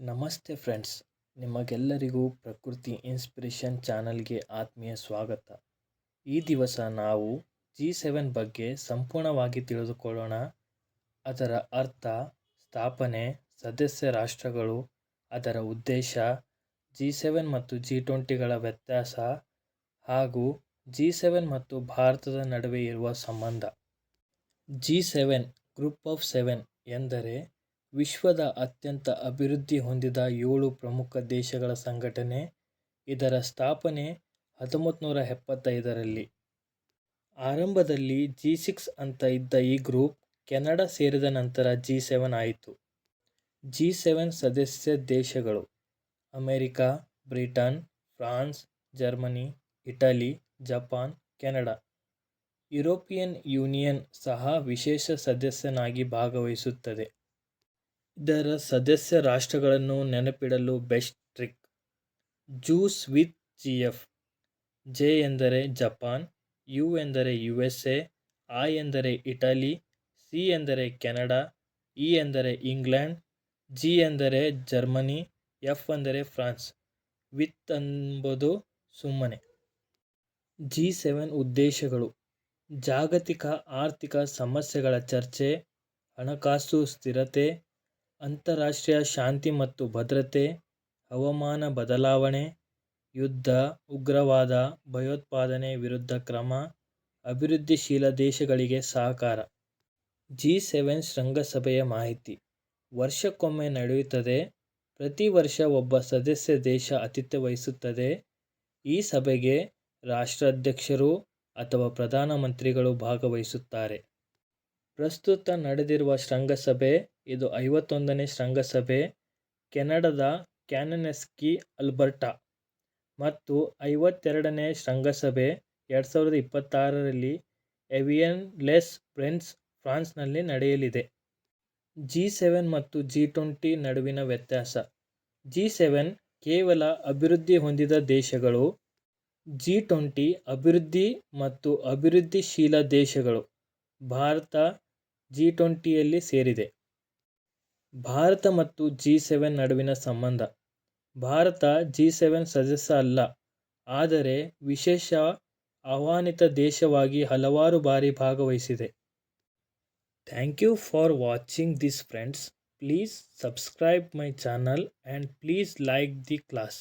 ನಮಸ್ತೆ ಫ್ರೆಂಡ್ಸ್. ನಿಮಗೆಲ್ಲರಿಗೂ ಪ್ರಕೃತಿ ಇನ್ಸ್ಪಿರೇಷನ್ ಚಾನಲ್ಗೆ ಆತ್ಮೀಯ ಸ್ವಾಗತ. ಈ ದಿವಸ ನಾವು ಜಿ ಸೆವೆನ್ ಬಗ್ಗೆ ಸಂಪೂರ್ಣವಾಗಿ ತಿಳಿದುಕೊಳ್ಳೋಣ. ಅದರ ಅರ್ಥ, ಸ್ಥಾಪನೆ, ಸದಸ್ಯ ರಾಷ್ಟ್ರಗಳು, ಅದರ ಉದ್ದೇಶ, ಜಿ ಸೆವೆನ್ ಮತ್ತು ಜಿ ಟ್ವೆಂಟಿಗಳ ವ್ಯತ್ಯಾಸ ಹಾಗೂ ಜಿ ಸೆವೆನ್ ಮತ್ತು ಭಾರತದ ನಡುವೆ ಇರುವ ಸಂಬಂಧ. G seven, group of seven ಎಂದರೆ ವಿಶ್ವದ ಅತ್ಯಂತ ಅಭಿವೃದ್ಧಿ ಹೊಂದಿದ ಏಳು ಪ್ರಮುಖ ದೇಶಗಳ ಸಂಘಟನೆ, ಇದರ ಸ್ಥಾಪನೆ ಹತ್ತೊಂಬತ್ತು ನೂರ ಎಪ್ಪತ್ತೈದರಲ್ಲಿ. ಆರಂಭದಲ್ಲಿ ಜಿ ಸಿಕ್ಸ್ ಅಂತ ಇದ್ದ ಈ ಗ್ರೂಪ್ ಕೆನಡಾ ಸೇರಿದ ನಂತರ ಜಿ ಸೆವೆನ್ ಆಯಿತು. ಜಿ ಸೆವೆನ್ ಸದಸ್ಯ ದೇಶಗಳು America, Britain, France, Germany, Italy, Japan, Canada. European Union ಸಹ ವಿಶೇಷ ಸದಸ್ಯನಾಗಿ ಭಾಗವಹಿಸುತ್ತದೆ. ಇದರ ಸದಸ್ಯ ರಾಷ್ಟ್ರಗಳನ್ನು ನೆನಪಿಡಲು best trick. Juice with G F. J ಎಂದರೆ ಜಪಾನ್, ಯು ಎಂದರೆ ಯು ಎಸ್ ಎ, ಐ ಎಂದರೆ ಇಟಲಿ, ಸಿ ಎಂದರೆ ಕೆನಡಾ, ಇ ಎಂದರೆ ಇಂಗ್ಲೆಂಡ್, ಜಿ ಎಂದರೆ ಜರ್ಮನಿ, ಎಫ್ ಅಂದರೆ ಫ್ರಾನ್ಸ್. ವಿತ್ ಎಂಬುದು ಸುಮ್ಮನೆ. ಜಿ ಸೆವೆನ್ ಉದ್ದೇಶಗಳು. ಜಾಗತಿಕ ಆರ್ಥಿಕ ಸಮಸ್ಯೆಗಳ ಚರ್ಚೆ, ಹಣಕಾಸು ಸ್ಥಿರತೆ ಅಂತಾರಾಷ್ಟ್ರೀಯ ಶಾಂತಿ ಮತ್ತು ಭದ್ರತೆ, ಹವಾಮಾನ ಬದಲಾವಣೆ, ಯುದ್ಧ, ಉಗ್ರವಾದ, ಭಯೋತ್ಪಾದನೆ ವಿರುದ್ಧ ಕ್ರಮ, ಅಭಿವೃದ್ಧಿಶೀಲ ದೇಶಗಳಿಗೆ ಸಹಕಾರ. ಜಿ ಸೆವೆನ್ ಶೃಂಗಸಭೆಯ ಮಾಹಿತಿ. ವರ್ಷಕ್ಕೊಮ್ಮೆ ನಡೆಯುತ್ತದೆ. ಪ್ರತಿ ವರ್ಷ ಒಬ್ಬ ಸದಸ್ಯ ದೇಶ ಆತಿಥ್ಯ ವಹಿಸುತ್ತದೆ. ಈ ಸಭೆಗೆ ರಾಷ್ಟ್ರಾಧ್ಯಕ್ಷರು ಅಥವಾ ಪ್ರಧಾನಮಂತ್ರಿಗಳು ಭಾಗವಹಿಸುತ್ತಾರೆ. ಪ್ರಸ್ತುತ ನಡೆದಿರುವ ಶೃಂಗಸಭೆ ಇದು ಐವತ್ತೊಂದನೇ ಶೃಂಗಸಭೆ ಕೆನಡಾದ ಕ್ಯಾನನೆಸ್ಕಿ ಅಲ್ಬರ್ಟಾ ಮತ್ತು ಐವತ್ತೆರಡನೇ ಶೃಂಗಸಭೆ ಎರಡು ಸಾವಿರದ ಇಪ್ಪತ್ತಾರರಲ್ಲಿ ಎವಿಯನ್ ಲೆಸ್ ಪ್ರೆನ್ಸ್ ಫ್ರಾನ್ಸ್ನಲ್ಲಿ ನಡೆಯಲಿದೆ. ಜಿ ಸೆವೆನ್ ಮತ್ತು ಜಿ ಟ್ವೆಂಟಿ ನಡುವಿನ ವ್ಯತ್ಯಾಸ. ಜಿ ಸೆವೆನ್ ಕೇವಲ ಅಭಿವೃದ್ಧಿ ಹೊಂದಿದ ದೇಶಗಳು, ಜಿ ಟ್ವೆಂಟಿ ಅಭಿವೃದ್ಧಿ ಮತ್ತು ಅಭಿವೃದ್ಧಿಶೀಲ ದೇಶಗಳು, ಭಾರತ ಜಿ ಟ್ವೆಂಟಿಯಲ್ಲಿ ಸೇರಿದೆ. ಭಾರತ ಮತ್ತು ಜಿ ಸೆವೆನ್ ನಡುವಿನ ಸಂಬಂಧ. ಭಾರತ ಜಿ ಸೆವೆನ್ ಸದಸ್ಯ ಅಲ್ಲ, ಆದರೆ ವಿಶೇಷ ಆಹ್ವಾನಿತ ದೇಶವಾಗಿ ಹಲವಾರು ಬಾರಿ ಭಾಗವಹಿಸಿದೆ. Thank you for watching this friends. Please subscribe my channel and please like the class.